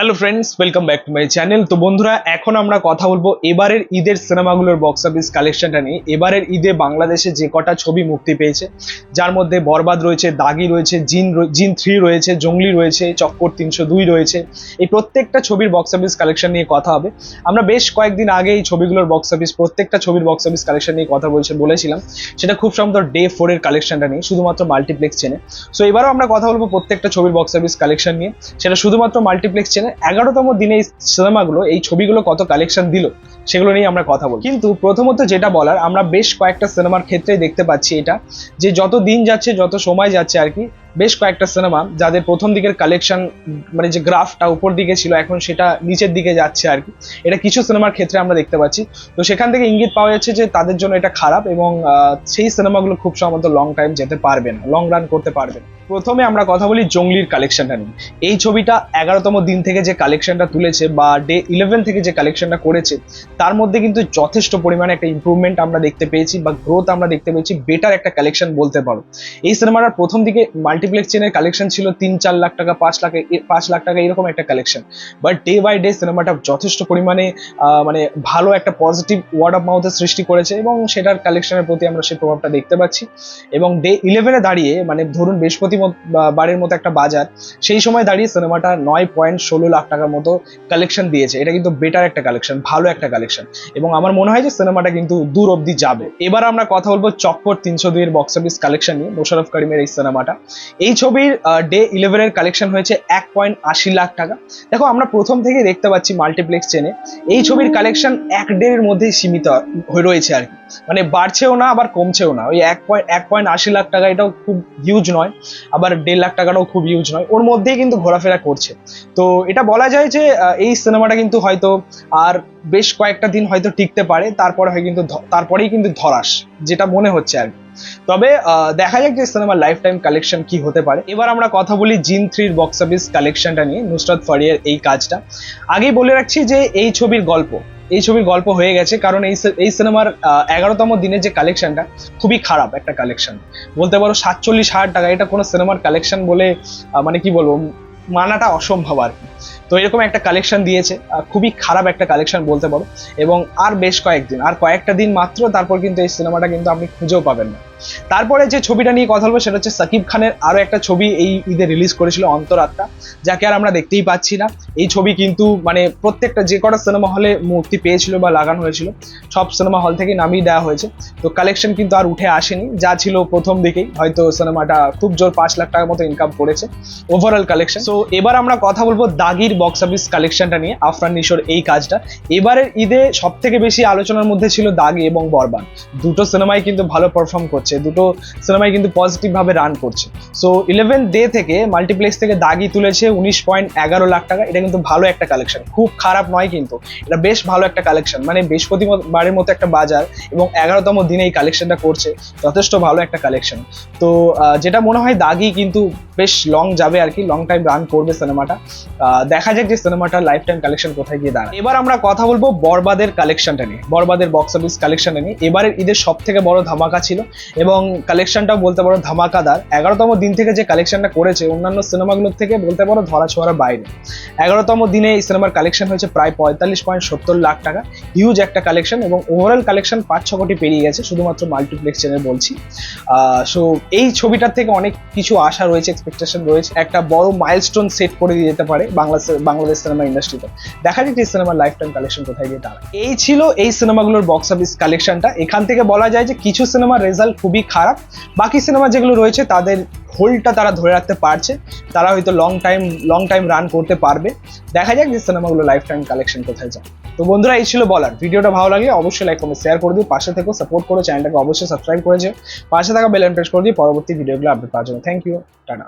Hello friends welcome back to my channel তো বন্ধুরা, এখন আমরা কথা বলব এবারের ঈদের সিনেমাগুলোর বক্স অফিস কালেকশনটা নিয়ে। এবারের ঈদে বাংলাদেশে যে কটা ছবি মুক্তি পেয়েছে, যার মধ্যে বরবাদ রয়েছে, দাগি রয়েছে, জিন জিন থ্রি রয়েছে, জঙ্গলি রয়েছে, চক্কর তিনশো দুই রয়েছে। এই প্রত্যেকটা ছবির বক্স অফিস কালেকশন নিয়ে কথা হবে। আমরা বেশ কয়েকদিন আগে এই ছবিগুলোর বক্স অফিস প্রত্যেকটা ছবির বক্স অফিস কালেকশন নিয়ে কথা বলছে, বলেছিলাম। সেটা খুব সম্ভবত ডে ফোরের কালেকশনটা নিয়ে, শুধুমাত্র মাল্টিপ্লেক্স চেনে সো এবারও আমরা কথা বলব প্রত্যেকটা ছবির বক্স অফিস কালেকশন নিয়ে। সেটা শুধুমাত্র মাল্টিপ্লেক্স চেনে এগারোতম দিনে এই সিনেমাগুলো, এই ছবিগুলো কত কালেকশন দিল, সেগুলো নিয়ে আমরা কথা বলব। কিন্তু প্রথমত যেটা বলার, আমরা বেশ কয়েকটা সিনেমার ক্ষেত্রে দেখতে পাচ্ছি এটা, যে যত দিন যাচ্ছে, যত সময় যাচ্ছে আর কি, বেশ কয়েকটা সিনেমা যাদের প্রথম দিকের কালেকশন মানে যে গ্রাফটা উপর দিকে ছিল, এখন সেটা নিচের দিকে যাচ্ছে আর কি। এটা কিছু সিনেমার ক্ষেত্রে আমরা দেখতে পাচ্ছি। তো সেখান থেকে ইঙ্গিত পাওয়া যাচ্ছে যে তাদের জন্য এটা খারাপ এবং সেই সিনেমাগুলো খুব সম্ভবত লং টাইম যেতে পারবে না লং রান করতে পারবে না। প্রথমে আমরা কথা বলি জঙ্গলির কালেকশনটা নিয়ে। এই ছবিটা এগারোতম দিন থেকে যে কালেকশনটা তুলেছে বা ডে ইলেভেন থেকে যে কালেকশনটা করেছে, তার মধ্যে কিন্তু যথেষ্ট পরিমাণে একটা ইমপ্রুভমেন্ট আমরা দেখতে পেয়েছি বা গ্রোথ আমরা দেখতে পেয়েছি। বেটার একটা কালেকশন বলতে পারো। এই সিনেমাটার প্রথম দিকে মাল্টিপ্লেক্স চেনের কালেকশন ছিল তিন চার লাখ টাকা, পাঁচ লাখ পাঁচ লাখ টাকা এরকম একটা collection but day by day সিনেমাটা যথেষ্ট পরিমাণে মানে ভালো একটা পজিটিভ ওয়ার্ড অফ মাউথের সৃষ্টি করেছে এবং সেটার কালেকশনের প্রতি আমরা সেই প্রভাবটা দেখতে পাচ্ছি। এবং ডে ইলেভেনে দাঁড়িয়ে মানে ধরুন বৃহস্পতি বারের মতো একটা বাজার, সেই সময় দাঁড়িয়ে সিনেমাটা নয় পয়েন্ট ষোলো লাখ টাকার মতো কালেকশন দিয়েছে। এটা কিন্তু বেটার একটা কালেকশন ভালো একটা কালেকশন এবং আমার মনে হয় যে সিনেমাটা কিন্তু দূর অব্দি যাবে। এবার আমরা কথা বলব চক্কর তিনশো দুইয়ের বক্স অফিস কালেকশন নিয়ে মোশারফ করিমের এই সিনেমাটা। এই ছবির ডে ইলেভেনের কালেকশন হয়েছে এক পয়েন্ট আশি লাখ টাকা। দেখো, আমরা প্রথম থেকে দেখতে পাচ্ছি মাল্টিপ্লেক্স চেনে এই ছবির কালেকশন এক ডের মধ্যেই সীমিত হয়ে রয়েছে আর কি। মানে বাড়ছেও না, আবার কমছেও না। ওই এক পয়েন্ট এক পয়েন্ট আশি লাখ টাকা এটাও খুব হিউজ নয়। আবার দেড় লাখ টাকাটাও খুব ইউজ নয়। ওর মধ্যেই কিন্তু ঘোরাফেরা করছে। তো এটা বলা যায় যে এই সিনেমাটা কিন্তু হয়তো আর বেশ কয়েকটা দিন হয়তো টিকতে পারে, তারপরে হয় কিন্তু তারপরেই কিন্তু ধরাস, যেটা মনে হচ্ছে আর তবে দেখা যাক যে সিনেমার লাইফ টাইম কালেকশন কি হতে পারে। এবার আমরা কথা বলি জিন থ্রির বক্স অফিস কালেকশনটা নিয়ে, নুসরাত ফারিয়ার এই কাজটা। আগেই বলে রাখছি যে, এই ছবির গল্প এই ছবির গল্প হয়ে গেছে, কারণ এই এই সিনেমার এগারোতম দিনের যে কালেকশনটা খুবই খারাপ একটা কালেকশন বলতে পারো সাতচল্লিশ হাজার টাকা, এটা কোনো সিনেমার কালেকশন বলে মানে কি বলব মানাটা অসম্ভব আর কি। তো এরকম একটা কালেকশন দিয়েছে খুবই খারাপ একটা কালেকশন বলতে পারো। এবং আর বেশ কয়েকদিন, আর কয়েকটা দিন মাত্র তারপর কিন্তু এই সিনেমাটা কিন্তু আপনি খুঁজেও পাবেন না। তারপরে যে ছবিটা নিয়ে কথা বলব, সেটা হচ্ছে সাকিব খানের আরও একটা ছবি এই ঈদে রিলিজ করেছিল, অন্তরাত্মা, যাকে আর আমরা দেখতেই পাচ্ছি না। এই ছবি কিন্তু মানে প্রত্যেকটা যে কটা সিনেমা হলে মুক্তি পেয়েছিল বা লাগানো হয়েছিল, সব সিনেমা হল থেকে নামিয়ে দেওয়া হয়েছে। তো কালেকশন কিন্তু আর উঠে আসেনি, যা ছিল প্রথম দিকেই। হয়তো সিনেমাটা খুব জোর পাঁচ লাখ টাকার মতো ইনকাম করেছে। ওভারঅল কালেকশন তো এবার আমরা কথা বলব দাগির বক্স অফিস কালেকশনটা নিয়ে, আফরান নিশোর এই কাজটা। এবারের ঈদে সব থেকে বেশি আলোচনার মধ্যে ছিল দাগি এবং বরবাদ। দুটো সিনেমাই কিন্তু ভালো পারফর্ম করছে, দুটো সিনেমাই কিন্তু পজিটিভ ভাবে রান করছে। সো ইলেভেন ডে থেকে মাল্টিপ্লেক্স থেকে দাগি তুলেছে উনিশ পয়েন্ট এগারো লাখ টাকা, এটা কিন্তু ভালো একটা কালেকশন খুব খারাপ নয় কিন্তু, এটা বেশ ভালো একটা কালেকশন মানে বৃহস্পতিবারের মতো একটা বাজার এবং এগারোতম দিনে এই কালেকশনটা করছে, যথেষ্ট ভালো একটা কালেকশন তো যেটা মনে হয় দাগি কিন্তু বেশ লং যাবে আর কি লং টাইম রান করবে সিনেমাটা দেখা যাক যে সিনেমাটা লাইফ টাইম কালেকশন কোথায় গিয়ে দাঁড়ায়। এবার আমরা কথা বলব বরবাদের কালেকশনটা নিয়ে। বরবাদের বক্স অফিস কালেকশনটা নিয়ে। এবারের ঈদের সব থেকে বড় ধামাকা ছিল এবং কালেকশনটাও বলতে পারো ধামাকাদার। এগারোতম দিন থেকে যে কালেকশনটা করেছে, অন্যান্য সিনেমাগুলোর থেকে বলতে পারো ধরা ছোঁয়ার বাইরে। এগারোতম দিনে এই সিনেমার কালেকশন হয়েছে প্রায় পঁয়তাল্লিশ পয়েন্ট সত্তর লাখ টাকা। হিউজ একটা কালেকশন এবং ওভারঅল কালেকশন পাঁচ ছ কোটি পেরিয়ে গেছে, শুধুমাত্র মাল্টিপ্লেক্স চ্যানেল বলছি। সো এই ছবিটার থেকে অনেক কিছু আশা রয়েছে এক্সপেকটেশন রয়েছে। একটা বড় মাইলস্টোন সেট করে দিয়ে যেতে পারে বাংলা বাংলাদেশ সিনেমা ইন্ডাস্ট্রিতে দেখা যাক এই সিনেমার লাইফ টাইম কালেকশন কোথায় গিয়ে দাঁড়ায় এই ছিল এই সিনেমাগুলোর বক্স অফিস কালেকশনটা এখান থেকে বলা যায় যে কিছু সিনেমার রেজাল্ট খুবই খারাপ। বাকি সিনেমা যেগুলো রয়েছে, তাদের হোল্ডটা তারা ধরে রাখতে পারছে। তারা হয়তো long time long time run করতে পারবে। দেখা যাক যে সিনেমাগুলো লাইফ টাইম কালেকশন কোথায় যায়। তো বন্ধুরা, এই ছিল বলার। ভিডিওটা ভালো লাগলে অবশ্যই লাইক কমেন্ট শেয়ার করে দিও। পাশে থেকেও সাপোর্ট করো। চ্যানেলটাকে অবশ্যই সাবস্ক্রাইব করেছে পাশে থাকা বেল প্রেস করে দিও পরবর্তী ভিডিওগুলো আপডেট পাওয়ার জন্য। Thank you tata